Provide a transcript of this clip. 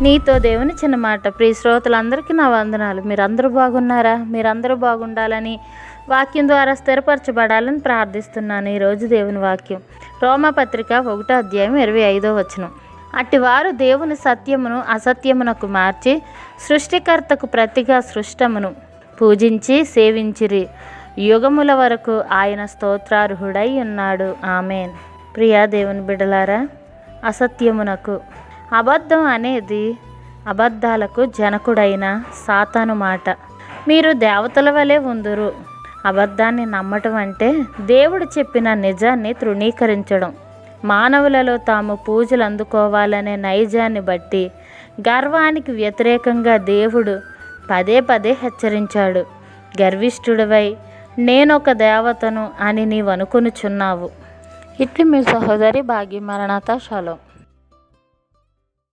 నీతో దేవుని చిన్న మాట. ప్రియ శ్రోతలందరికీ నా వందనాలు. మీరందరూ బాగున్నారా? మీరందరూ బాగుండాలని వాక్యం ద్వారా స్థిరపరచబడాలని ప్రార్థిస్తున్నాను ఈరోజు దేవుని వాక్యం. రోమపత్రిక ఒకటో అధ్యాయం ఇరవై ఐదో వచనం. అట్టివారు దేవుని సత్యమును అసత్యమునకు మార్చి సృష్టికర్తకు ప్రతిగా సృష్టమును పూజించి సేవించిరి. యుగముల వరకు ఆయన స్తోత్రార్హుడై ఉన్నాడు. ఆమెన్. ప్రియా దేవుని బిడలారా అసత్యమునకు అబద్ధం అనేది అబద్ధాలకు జనకుడైన సాతాను మాట. మీరు దేవతల వలె ఉందురు. అబద్ధాన్ని నమ్మటం అంటే దేవుడు చెప్పిన నిజాన్ని తృణీకరించడం. మానవులలో తాము పూజలు అందుకోవాలనే నైజాన్ని బట్టి గర్వానికి వ్యతిరేకంగా దేవుడు పదే పదే హెచ్చరించాడు. గర్విష్ఠుడివై నేనొక దేవతను అని నీవనుకునుచున్నావు. ఇట్లు మీ సహోదరి భాగ్యమరణత శలో